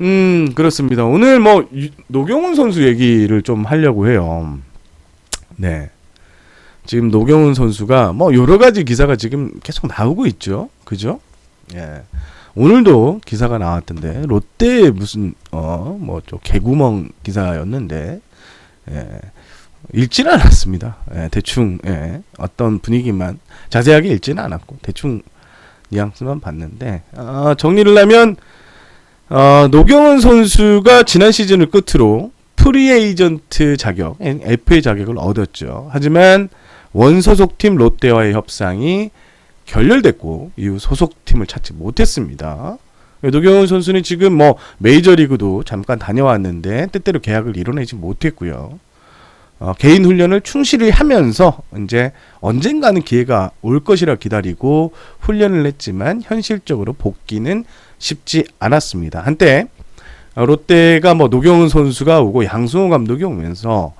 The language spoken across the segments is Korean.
음, 그렇습니다. 오늘 뭐 유- 노경훈 선수 얘기를 좀 하려고 해요. 네. 지금 노경훈 선수가 뭐 여러 가지 기사가 지금 계속 나오고 있죠. 그죠? 예. 오늘도 기사가 나왔던데 롯데 무슨 어뭐저 개구멍 기사였는데 예. 읽지는 않았습니다. 예, 대충 예, 어떤 분위기만 자세하게 읽지는 않았고 대충 뉘앙스만 봤는데 아, 정리를 하면 어, 노경은 선수가 지난 시즌을 끝으로 프리에이전트 자격, FA 자격을 얻었죠. 하지만 원소속팀 롯데와의 협상이 결렬됐고 이후 소속팀을 찾지 못했습니다. 노경은 선수는 지금 뭐 메이저리그도 잠깐 다녀왔는데 뜻대로 계약을 이뤄내지 못했고요. 어, 개인 훈련을 충실히 하면서 이제 언젠가는 기회가 올 것이라 기다리고 훈련을 했지만 현실적으로 복귀는 쉽지 않았습니다. 한때 어, 롯데가 뭐 노경훈 선수가 오고 양승호 감독이 오면서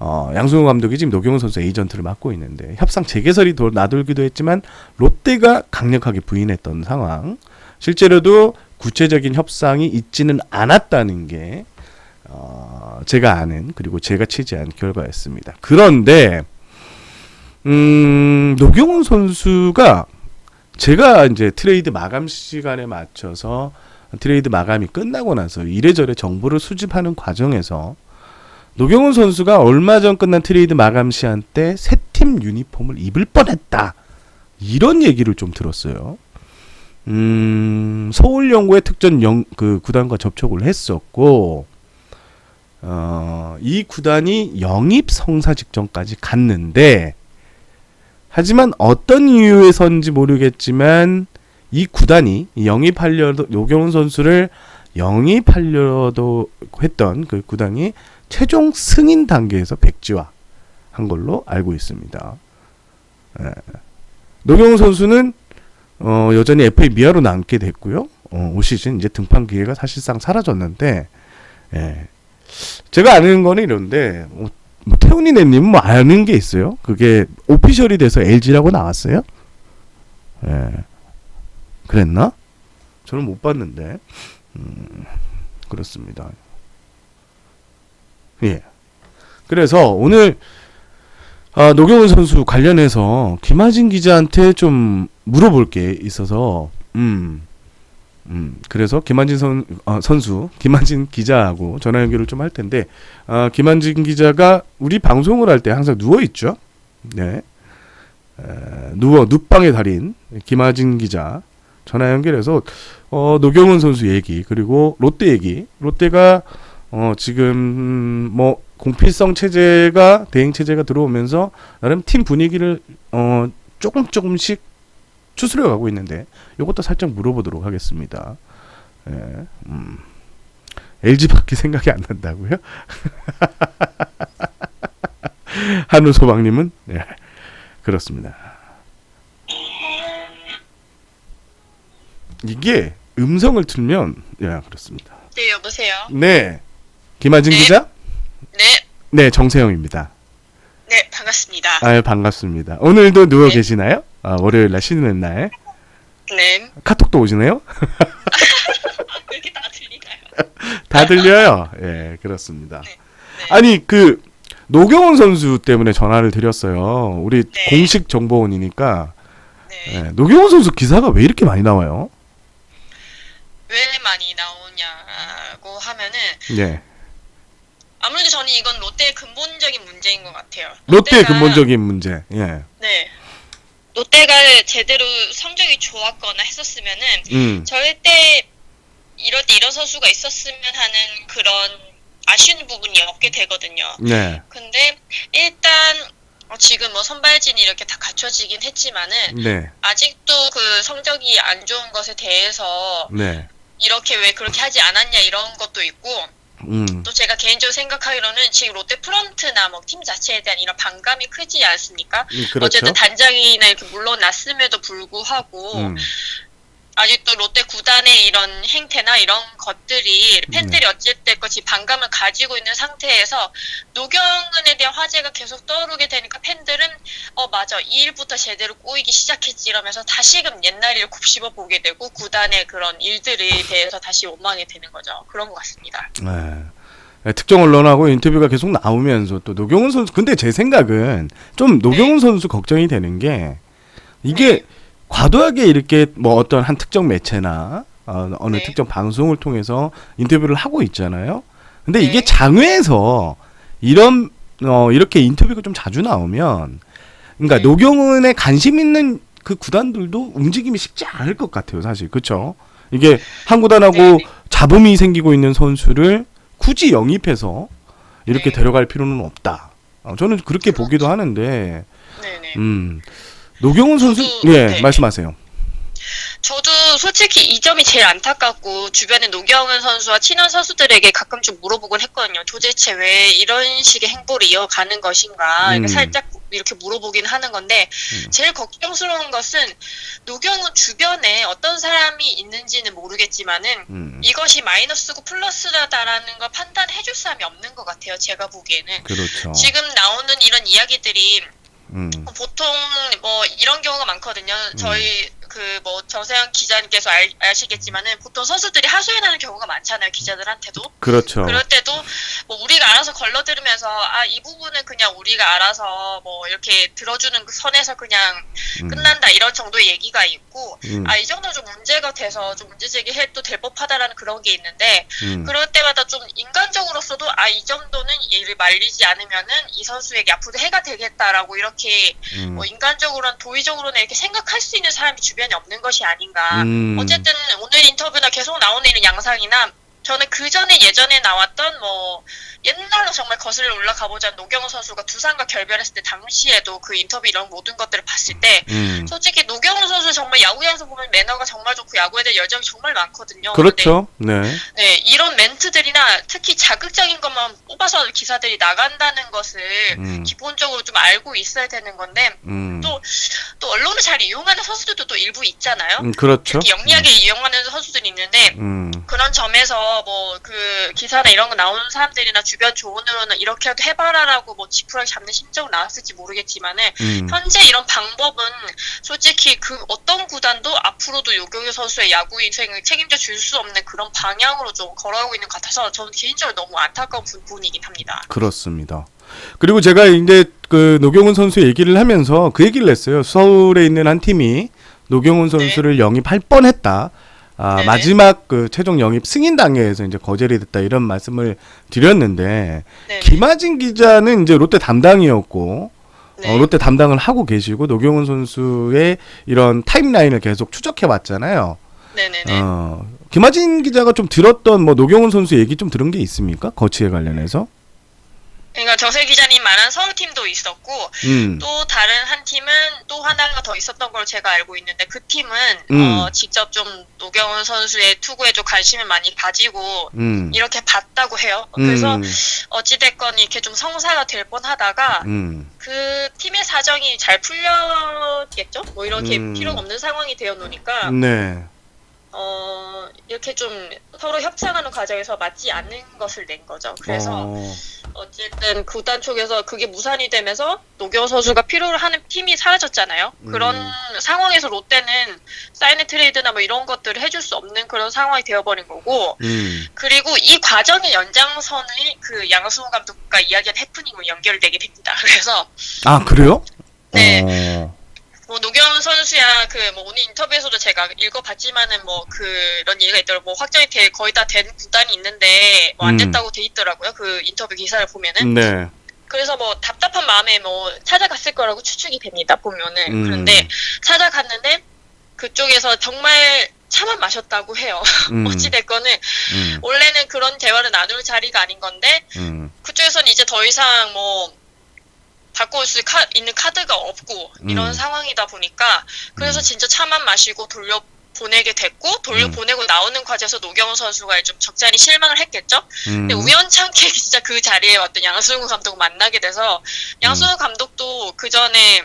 어, 양승호 감독이 지금 노경훈 선수 에이전트를 맡고 있는데 협상 재개설이 도- 나돌기도 했지만 롯데가 강력하게 부인했던 상황. 실제로도 구체적인 협상이 있지는 않았다는 게 어, 제가 아는 그리고 제가 취재한 결과였습니다. 그런데 음, 노경훈 선수가 제가 이제 트레이드 마감 시간에 맞춰서 트레이드 마감이 끝나고 나서 이래저래 정보를 수집하는 과정에서 노경훈 선수가 얼마 전 끝난 트레이드 마감 시한 때 새 팀 유니폼을 입을 뻔했다. 이런 얘기를 좀 들었어요. 음, 서울 연구의 특전 영, 그 구단과 접촉을 했었고, 어, 이 구단이 영입 성사 직전까지 갔는데, 하지만 어떤 이유에서인지 모르겠지만, 이 구단이 영입하려도, 노경훈 선수를 영입하려도 했던 그 구단이 최종 승인 단계에서 백지화 한 걸로 알고 있습니다. 예. 노경훈 선수는 어, 여전히 FA 미아로 남게 됐고요. 어, 올 시즌 이제 등판 기회가 사실상 사라졌는데, 예. 제가 아는 거는 이런데, 뭐, 뭐 태훈이네님 뭐 아는 게 있어요? 그게 오피셜이 돼서 LG라고 나왔어요? 예. 그랬나? 저는 못 봤는데, 음, 그렇습니다. 예. 그래서 오늘 아, 노경훈 선수 관련해서 김하진 기자한테 좀 물어볼 게 있어서 음. 음. 그래서 김한진 선, 아, 선수, 김한진 기자하고 전화 연결을 좀 할 텐데 아, 김한진 기자가 우리 방송을 할 때 항상 누워 있죠. 네. 에, 누워 눕방의 달인 김하진 기자 전화 연결해서 어, 노경훈 선수 얘기 그리고 롯데 얘기 롯데가 어, 지금 음, 뭐 공필성 체제가 대행 체제가 들어오면서 나름 팀 분위기를 어, 조금 조금씩 추스려 가고 있는데 이것도 살짝 물어보도록 하겠습니다. 예, 음. LG밖에 생각이 안 난다고요? 한우 소방님은 예, 그렇습니다. 이게 음성을 틀면 예 그렇습니다. 네, 여보세요. 네, 김하진 네. 기자, 네, 네 정세영입니다. 네, 반갑습니다. 아유 반갑습니다. 오늘도 누워 네. 계시나요? 아, 월요일 날 쉬는 날 네. 카톡도 오시네요? 그렇게 다 들리나요? 다 들려요. 예, 그렇습니다. 네. 아니 그 노경훈 선수 때문에 전화를 드렸어요. 우리 네. 공식 정보원이니까 네. 예, 노경훈 선수 기사가 왜 이렇게 많이 나와요? 왜 많이 나오냐고 하면은 예, 아무래도 저는 이건 롯데의 근본적인 문제인 것 같아요. 롯데의 근본적인 문제. 예, 네. 롯데가 제대로 성적이 좋았거나 했었으면은 음, 절대 이럴 때 이런 선수가 있었으면 하는 그런 아쉬운 부분이 없게 되거든요. 네, 근데 일단 어, 지금 뭐 선발진이 이렇게 다 갖춰지긴 했지만은 네, 아직도 그 성적이 안 좋은 것에 대해서 네, 이렇게 왜 그렇게 하지 않았냐 이런 것도 있고 음, 또 제가 개인적으로 생각하기로는 지금 롯데 프런트나 뭐 팀 자체에 대한 이런 반감이 크지 않습니까? 음, 그렇죠. 어쨌든 단장이나 이렇게 물러났음에도 불구하고 음, 아직도 롯데 구단의 이런 행태나 이런 것들이 팬들이 어쨌든 것이 반감을 가지고 있는 상태에서 노경은에 대한 화제가 계속 떠오르게 되니까 팬들은 어 맞아 이 일부터 제대로 꼬이기 시작했지 이러면서 다시금 옛날 일을 곱씹어 보게 되고 구단의 그런 일들에 대해서 다시 원망이 되는 거죠 그런 것 같습니다. 네. 네, 특정 언론하고 인터뷰가 계속 나오면서 또 노경훈 선수 근데 제 생각은 좀 노경훈 선수 걱정이 되는 게 이게 네. 과도하게 이렇게 뭐 어떤 한 특정 매체나 어, 어느 네. 특정 방송을 통해서 인터뷰를 하고 있잖아요. 근데 이게 네. 장외에서 이런 어 이렇게 인터뷰가 좀 자주 나오면 그러니까 네. 노경은에 관심 있는 그 구단들도 움직임이 쉽지 않을 것 같아요, 사실. 그렇죠? 이게 한 구단하고 네, 네. 잡음이 생기고 있는 선수를 굳이 영입해서 이렇게 네. 데려갈 필요는 없다. 어, 저는 그렇게 보기도 하는데, 네네. 음, 노경훈 선수, 저도- 예, 네. 말씀하세요. 저도 솔직히 이 점이 제일 안타깝고 주변에 노경은 선수와 친한 선수들에게 가끔 좀 물어보곤 했거든요. 도대체 왜 이런 식의 행보를 이어가는 것인가 음. 살짝 이렇게 물어보긴 하는 건데 제일 걱정스러운 것은 노경은 주변에 어떤 사람이 있는지는 모르겠지만은 음, 이것이 마이너스고 플러스다라는 걸 판단해 줄 사람이 없는 것 같아요. 제가 보기에는. 그렇죠. 지금 나오는 이런 이야기들이 음, 보통 뭐 이런 경우가 많거든요. 저희 그 뭐 정세영 기자님께서 알, 아시겠지만은 보통 선수들이 하소연하는 경우가 많잖아요. 기자들한테도. 그렇죠. 그럴 때도 뭐 우리가 알아서 걸러들으면서 아 이 부분은 그냥 우리가 알아서 뭐 이렇게 들어주는 그 선에서 그냥 음, 끝난다 이런 정도의 얘기가 있고 음, 아이 정도 좀 문제가 돼서 좀 문제 제기해도 될 법하다라는 그런 게 있는데 음, 그럴 때마다 좀 인간적으로서도 아 이 정도는 얘를 말리지 않으면은 이 선수에게 앞으로 해가 되겠다라고 이렇게 음, 뭐 인간적으로는 도의적으로는 이렇게 생각할 수 있는 사람이 주변 에 없는 것이 아닌가. 음, 어쨌든 오늘 인터뷰나 계속 나오는 양상이나 저는 그 전에 예전에 나왔던 뭐 옛날로 정말 거슬러 올라가 보자 노경호 선수가 두산과 결별했을 때 당시에도 그 인터뷰 이런 모든 것들을 봤을 때 음, 솔직히 정말 야구에서 보면 매너가 정말 좋고 야구에 대한 열정이 정말 많거든요. 그렇죠. 네. 네, 이런 멘트들이나 특히 자극적인 것만 뽑아서 기사들이 나간다는 것을 음, 기본적으로 좀 알고 있어야 되는 건데 음, 또 또 언론을 잘 이용하는 선수들도 또 일부 있잖아요. 음, 그렇죠. 특히 영리하게 이용하는 선수들이 있는데 음, 그런 점에서 뭐 그 기사나 이런 거 나오는 사람들이나 주변 조언으로는 이렇게라도 해봐라라고 뭐 지푸라기 잡는 심정으로 나왔을지 모르겠지만은 음, 현재 이런 방법은 솔직히 그 어떤 구단도 앞으로도 요경유 선수의 야구 인생을 책임져 줄 수 없는 그런 방향으로 좀 걸어가고 있는 것 같아서 저는 개인적으로 너무 안타까운 부분이긴 합니다. 그렇습니다. 그리고 제가 이제 그 노경훈 선수 얘기를 하면서 그 얘기를 했어요. 서울에 있는 한 팀이 노경훈 선수를 영입할 뻔했다. 아, 네네. 마지막 그 최종 영입 승인 단계에서 이제 거절이 됐다 이런 말씀을 드렸는데 네. 김하진 기자는 이제 롯데 담당이었고 네. 어, 롯데 담당을 하고 계시고 노경훈 선수의 이런 타임라인을 계속 추적해 왔잖아요. 네네네. 어, 김하진 기자가 좀 들었던 뭐 노경훈 선수 얘기 좀 들은 게 있습니까? 거치에 관련해서? 그러니까 정세 기자님 말한 서울팀도 있었고 음. 또 다른 한 팀은 또 하나가 더 있었던 걸로 제가 알고 있는데 그 팀은 음. 어, 직접 좀 노경훈 선수의 투구에 좀 관심을 많이 가지고 음. 이렇게 봤다고 해요. 그래서 음. 어찌됐건 이렇게 좀 성사가 될 뻔하다가 음. 그 팀의 사정이 잘 풀렸겠죠? 뭐 이렇게 음. 필요가 없는 상황이 되어 놓으니까 네. 어 이렇게 좀 서로 협상하는 과정에서 맞지 않는 것을 낸 거죠. 그래서 어, 어쨌든 구단 쪽에서 그게 무산이 되면서 노경 선수가 필요로 하는 팀이 사라졌잖아요. 그런 음. 상황에서 롯데는 사인의 트레이드나 뭐 이런 것들을 해줄 수 없는 그런 상황이 되어버린 거고 음. 그리고 이 과정의 연장선을 그 양승호 감독과 이야기한 해프닝으로 연결되게 됩니다. 그래서 아 그래요? 네. 어, 뭐 노경 선수야 그 뭐 오늘 인터뷰에서도 제가 읽어봤지만은 뭐 그런 얘기가 있더라고 뭐 확정이 돼 거의 다 된 구단이 있는데 뭐안 음. 됐다고 돼 있더라고요 그 인터뷰 기사를 보면은 네. 그래서 뭐 답답한 마음에 뭐 찾아갔을 거라고 추측이 됩니다 보면은 음. 그런데 찾아갔는데 그쪽에서 정말 차만 마셨다고 해요 음. 어찌 됐건은 음. 원래는 그런 대화를 나눌 자리가 아닌 건데 음. 그쪽에서는 이제 더 이상 뭐 바꿔올 수 카, 있는 카드가 없고 이런 음. 상황이다 보니까 그래서 음. 진짜 차만 마시고 돌려 보내게 됐고 돌려 음. 보내고 나오는 과정에서 노경훈 선수가 좀 적잖이 실망을 했겠죠. 음. 근데 우연찮게 진짜 그 자리에 왔던 양승우 감독을 만나게 돼서 음. 양승우 감독도 그 전에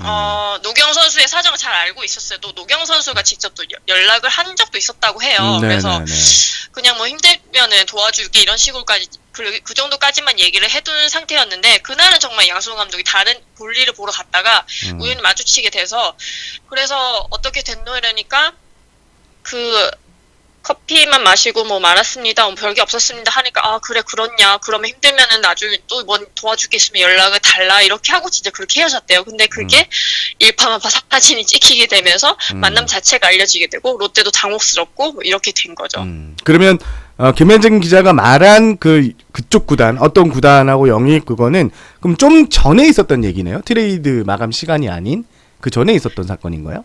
어, 노경 선수의 사정을 잘 알고 있었어요. 또 노경 선수가 직접 또 여- 연락을 한 적도 있었다고 해요. 음, 그래서 네네네. 그냥 뭐 힘들면은 도와줄게 이런 식으로까지 그, 그 정도까지만 얘기를 해둔 상태였는데 그날은 정말 양승호 감독이 다른 볼일을 보러 갔다가 음. 우연히 마주치게 돼서 그래서 어떻게 됐노 이러니까 그 커피만 마시고 뭐 말았습니다. 뭐 별게 없었습니다. 하니까 아 그래 그렇냐. 그러면 힘들면은 나중에 또뭐 있으면 연락을 달라 이렇게 하고 진짜 그렇게 헤어졌대요. 근데 그게 일파만파 사진이 찍히게 되면서 음. 만남 자체가 알려지게 되고 롯데도 당혹스럽고 뭐 이렇게 된 거죠. 음. 그러면 어, 김현정 기자가 말한 그 그쪽 구단 어떤 구단하고 영입 그거는 그럼 좀 전에 있었던 얘기네요. 트레이드 마감 시간이 아닌 그 전에 있었던 사건인 거예요?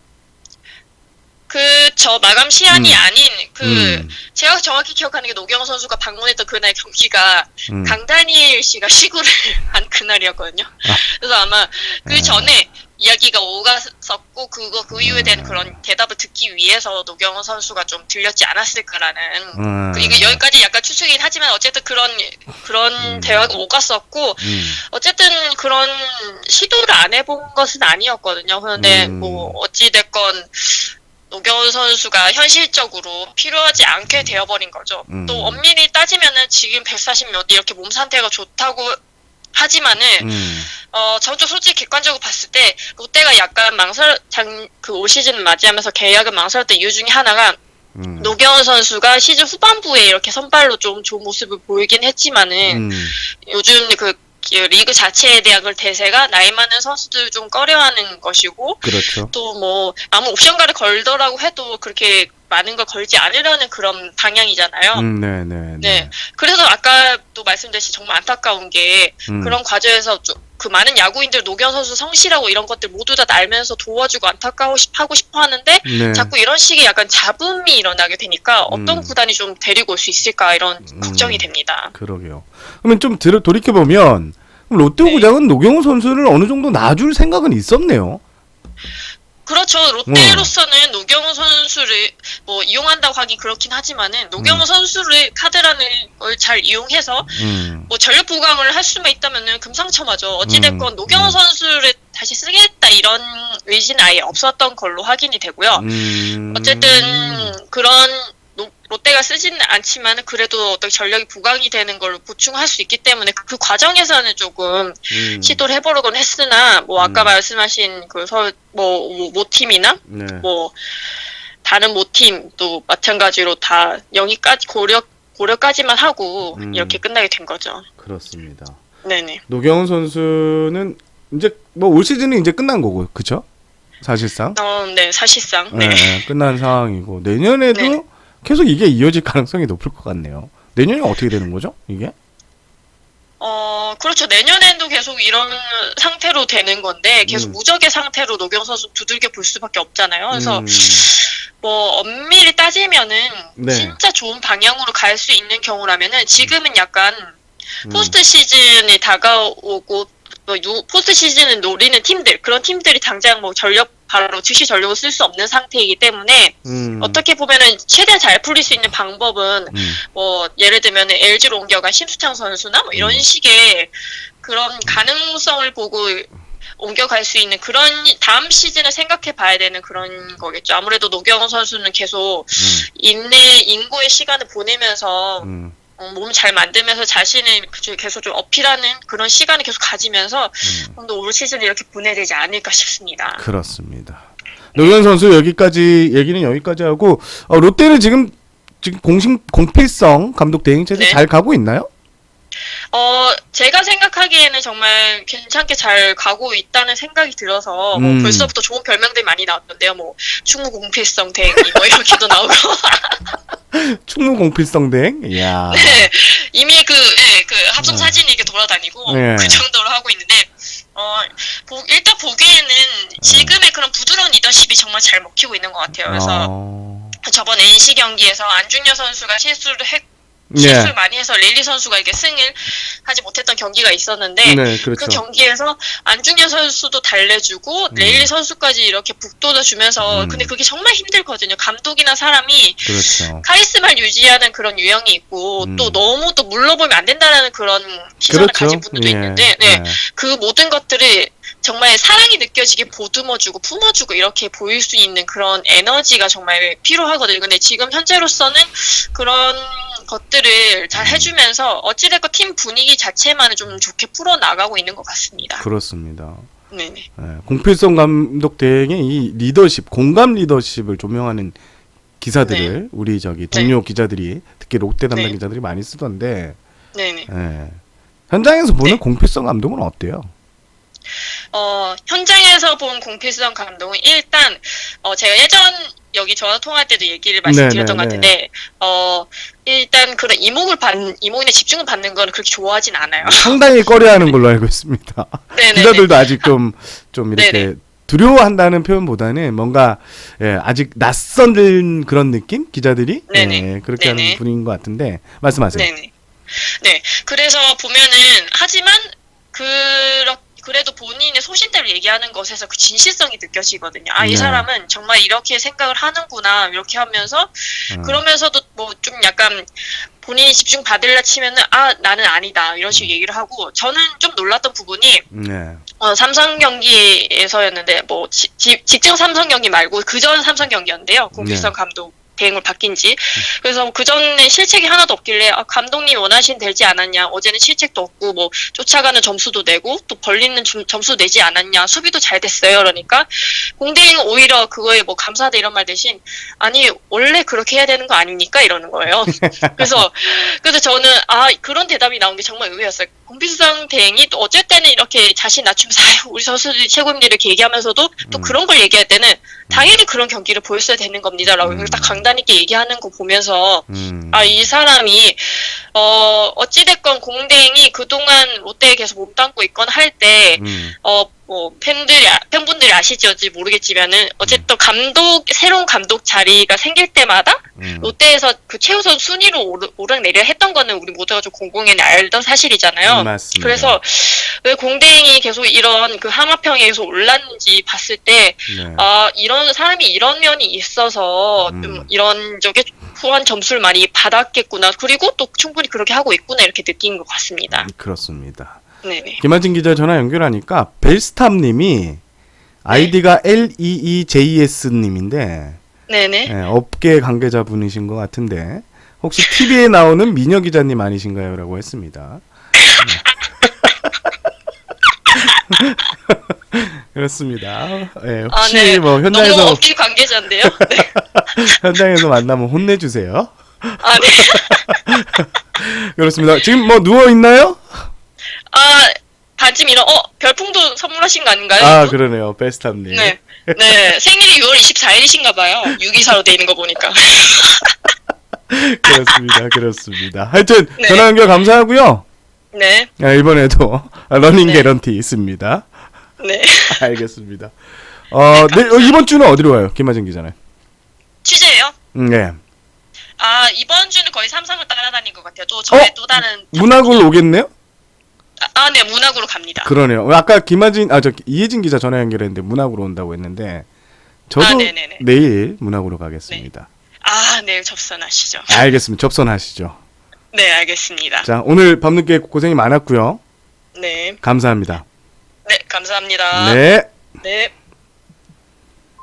그 저 마감 시한이 음. 아닌 그 음. 제가 정확히 기억하는 게 노경 선수가 방문했던 그날 경기가 음. 강다니엘 씨가 시구를 한 그날이었거든요. 아. 그래서 아마 그 아. 전에 이야기가 오갔었고 그거 그 이후에 대한 음. 그런 대답을 듣기 위해서 노경 선수가 좀 들렸지 않았을까라는 음. 그 이거 여기까지 약간 추측이긴 하지만 어쨌든 그런 그런 음. 대화가 오갔었고 음. 어쨌든 그런 시도를 안 해본 것은 아니었거든요. 그런데 음. 뭐 어찌 됐건 노경훈 선수가 현실적으로 필요하지 않게 되어버린 거죠. 음. 또 엄밀히 따지면은 지금 140몇 이렇게 몸 상태가 좋다고 하지만은 음. 어 저도 솔직히 객관적으로 봤을 때 롯데가 약간 망설 장그올 시즌 맞이하면서 계약을 망설였던 이유 중에 하나가 음. 노경훈 선수가 시즌 후반부에 이렇게 선발로 좀 좋은 모습을 보이긴 했지만은 음. 요즘 그 리그 자체에 대한 그 대세가 나이 많은 선수들 좀 꺼려하는 것이고 그렇죠. 또 뭐 아무 옵션가를 걸더라고 해도 그렇게 많은 걸 걸지 않으려는 그런 방향이잖아요. 음, 네, 네, 네. 그래서 아까도 말씀드렸듯이 정말 안타까운 게 음. 그런 과정에서 좀그 많은 야구인들 노경 선수 성실하고 이런 것들 모두 다 알면서 도와주고 안타까워 싶- 하고 싶어 하는데 네. 자꾸 이런 식의 약간 잡음이 일어나게 되니까 어떤 음. 구단이 좀 데리고 올 수 있을까 이런 음. 걱정이 됩니다. 그러게요. 그러면 좀 들, 돌이켜 보면 롯데 네. 구장은 노경호 선수를 어느 정도 놔줄 생각은 있었네요. 그렇죠. 음. 롯데로서는 노경호 선수를 뭐 이용한다고 하긴 그렇긴 하지만은 노경호 음. 선수를 카드라는 걸 잘 이용해서 음. 뭐 전력 보강을 할 수만 있다면은 금상첨화죠. 어찌됐건 음. 노경호 음. 선수를 다시 쓰겠다 이런 의지는 아예 없었던 걸로 확인이 되고요. 음. 어쨌든 그런 노- 롯데가 쓰지는 않지만 그래도 어떤 전력이 부강이 되는 걸로 보충할 수 있기 때문에 그 과정에서는 조금 음. 시도를 해보려곤 했으나 뭐 아까 음. 말씀하신 그서뭐 모팀이나 네. 뭐 다른 모팀도 마찬가지로 다 영위까지 고려 고려까지만 하고 음. 이렇게 끝나게 된 거죠. 그렇습니다. 네네. 노경호 선수는 이제 뭐 올 시즌은 이제 끝난 거고, 그쵸? 사실상. 어, 네 사실상 네. 네, 끝난 상황이고 내년에도 네. 계속 이게 이어질 가능성이 높을 것 같네요. 내년에 어떻게 되는 거죠? 이게? 어 그렇죠. 내년에도 계속 이런 상태로 되는 건데 계속 음. 무적의 상태로 노경 선수 두들겨 볼 수밖에 없잖아요. 그래서 음, 뭐 엄밀히 따지면은 네. 진짜 좋은 방향으로 갈 수 있는 경우라면은 지금은 약간 음, 포스트 시즌이 다가오고 뭐 유- 포스트 시즌을 노리는 팀들 그런 팀들이 당장 뭐 전력 바로 즉시 전력을 쓸 수 없는 상태이기 때문에 음, 어떻게 보면은 최대한 잘 풀릴 수 있는 방법은 음, 뭐 예를 들면 LG로 옮겨간 심수창 선수나 뭐 이런 음. 식의 그런 가능성을 보고 옮겨갈 수 있는 그런 다음 시즌을 생각해 봐야 되는 그런 거겠죠. 아무래도 노경호 선수는 계속 인내 인고의 시간을 보내면서 음, 어, 몸을 잘 만들면서 자신을 그- 계속 좀 어필하는 그런 시간을 계속 가지면서 음. 좀더올 시즌 이렇게 보내야 되지 않을까 싶습니다. 그렇습니다. 노경 선수 여기까지 얘기는 여기까지 하고 어, 롯데는 지금 지금 공식 공필성 감독 대행 체제 네. 잘 가고 있나요? 어, 제가 생각하기에는 정말 괜찮게 잘 가고 있다는 생각이 들어서, 음. 뭐 벌써부터 좋은 별명들이 많이 나왔던데요. 뭐, 충무 공필성 대행이 뭐 이렇게도 나오고. 충무 공필성 대행. 이야. 네, 이미 그, 예, 그 합성 아. 사진이 이렇게 돌아다니고, 네. 그 정도로 하고 있는데, 어, 보- 일단 보기에는 지금의 그런 부드러운 리더십이 정말 잘 먹히고 있는 것 같아요. 그래서 어... 저번 NC 경기에서 안중녀 선수가 실수를 했, 네. 실수를 많이 해서 릴리 선수가 이렇게 승을 하지 못했던 경기가 있었는데, 네, 그렇죠. 그 경기에서 안중현 선수도 달래주고 음. 레일리 선수까지 이렇게 북돋아 주면서 음. 근데 그게 정말 힘들거든요. 감독이나 사람이 그렇죠. 카리스마를 유지하는 그런 유형이 있고 음. 또 너무 또 물러보면 안 된다는 그런 시선을 그렇죠. 가진 분들도 예, 있는데 네. 네. 그 모든 것들을 정말 사랑이 느껴지게 보듬어주고 품어주고 이렇게 보일 수 있는 그런 에너지가 정말 필요하거든요. 근데 지금 현재로서는 그런 것들을 잘 해주면서 어찌됐건 팀 분위기 자체만은 좀 좋게 풀어나가고 있는 것 같습니다. 그렇습니다. 네네. 예, 공필성 감독 대행의 이 리더십, 공감 리더십을 조명하는 기사들을 우리 저기 동료 기자들이 특히 롯데 담당 네. 기자들이 많이 쓰던데 네네. 예. 현장에서 보는 네. 공필성 감독은 어때요? 어, 현장에서 본 공필성 감독은 일단, 어, 제가 예전 여기 전화 통화할 때도 얘기를 말씀드렸던 네, 것 네, 같은데, 어, 일단 그런 이목을 받, 이목에 집중을 받는 건 그렇게 좋아하진 않아요. 상당히 꺼려하는 걸로 알고 있습니다. 기자들도 아직 좀좀 이렇게 네네. 두려워한다는 표현보다는 뭔가 예, 아직 낯선 그런 느낌 기자들이 네네. 예, 그렇게 하는 네네. 분위기인 것 같은데 말씀하세요. 네네. 네. 그래서 보면은, 하지만, 그렇, 그래도 본인의 소신대로 얘기하는 것에서 그 진실성이 느껴지거든요. 아, 네. 이 사람은 정말 이렇게 생각을 하는구나, 이렇게 하면서, 어. 그러면서도 뭐 좀 약간 본인이 집중 받으려 치면은, 아, 나는 아니다, 이런 식으로 얘기를 하고, 저는 좀 놀랐던 부분이, 네. 어, 삼성 경기에서였는데, 뭐, 지- 지- 직전 삼성 경기 말고, 그 전 삼성 경기였는데요. 공필성 네. 감독 대행을 바뀐 지. 그래서 그 전에 실책이 하나도 없길래, 아, 감독님 원하신 되지 않았냐. 어제는 실책도 없고, 뭐, 쫓아가는 점수도 내고, 또 벌리는 점, 점수 내지 않았냐. 수비도 잘 됐어요. 그러니까, 공대행은 오히려 그거에 뭐, 감사하다 이런 말 대신, 아니, 원래 그렇게 해야 되는 거 아닙니까? 이러는 거예요. 그래서, 그래서 저는, 아, 그런 대답이 나온 게 정말 의외였어요. 공필성 대행이 또 어쩔 때는 이렇게 자신 낮추면서, 아유, 우리 선수들이 최고입니다. 이렇게 얘기하면서도 또 음. 그런 걸 얘기할 때는, 당연히 그런 경기를 보였어야 되는 겁니다라고 음. 딱 강단 있게 얘기하는 거 보면서 음. 아이 사람이 어 어찌됐건 공대행이 그동안 롯데에 계속 몸담고 있건 할때 음. 어 뭐 팬들이 아- 팬분들이 아실지 모르겠지만은 어쨌든 감독 새로운 감독 자리가 생길 때마다 음. 롯데에서 그 최우선 순위로 오르, 오르내려 했던 거는 우리 모두가 좀 공공연히 알던 사실이잖아요. 음, 맞습니다. 그래서 왜 공대행이 계속 이런 그 하마평에 계속 올랐는지 봤을 때 네. 아, 이런 사람이 이런 면이 있어서 좀 음. 이런 쪽에 후한 점수를 많이 받았겠구나. 그리고 또 충분히 그렇게 하고 있구나 이렇게 느낀 것 같습니다. 그렇습니다. 네네. 김한진 기자 전화 연결하니까 벨스탑님이 아이디가 LEEJS님인데 네네. 예, 업계 관계자분이신 것 같은데 혹시 TV에 나오는 미녀 기자님 아니신가요?라고 했습니다. 네. 그렇습니다. 예, 아, 혹시 네. 뭐 너무 현장에서 업계 관계자인데요. 네. 현장에서 만나면 혼내주세요. 아, 네. 그렇습니다. 지금 뭐 누워 있나요? 아, 반쯤 이런, 어, 별풍도 선물하신 거 아닌가요? 아? 그러네요, 벨스탑님. 네. 네. 생일이 6월 24일이신가 봐요. 624로 돼 있는 거 보니까. 그렇습니다, 그렇습니다. 하여튼 네. 전화 연결 감사하고요. 네. 아, 이번에도 러닝 네. 개런티 있습니다. 네. 알겠습니다. 어, 네, 어, 이번 주는 어디로 가요? 김하진 기자는. 취재예요? 음, 네. 아, 이번 주는 거의 삼성을 따라다닌 것 같아요. 또 저의 어? 또 다른. 문학으로 오겠네요? 아, 아, 네. 문학으로 갑니다. 그러네요. 아까 김하진, 아, 저 이혜진 기자 전화 연결했는데 문학으로 온다고 했는데 저도 아, 네네네. 내일 문학으로 가겠습니다. 아, 네. 접선하시죠. 알겠습니다. 접선하시죠. 네, 알겠습니다. 자, 오늘 밤늦게 고생이 많았고요. 네. 감사합니다. 네, 감사합니다. 네. 네.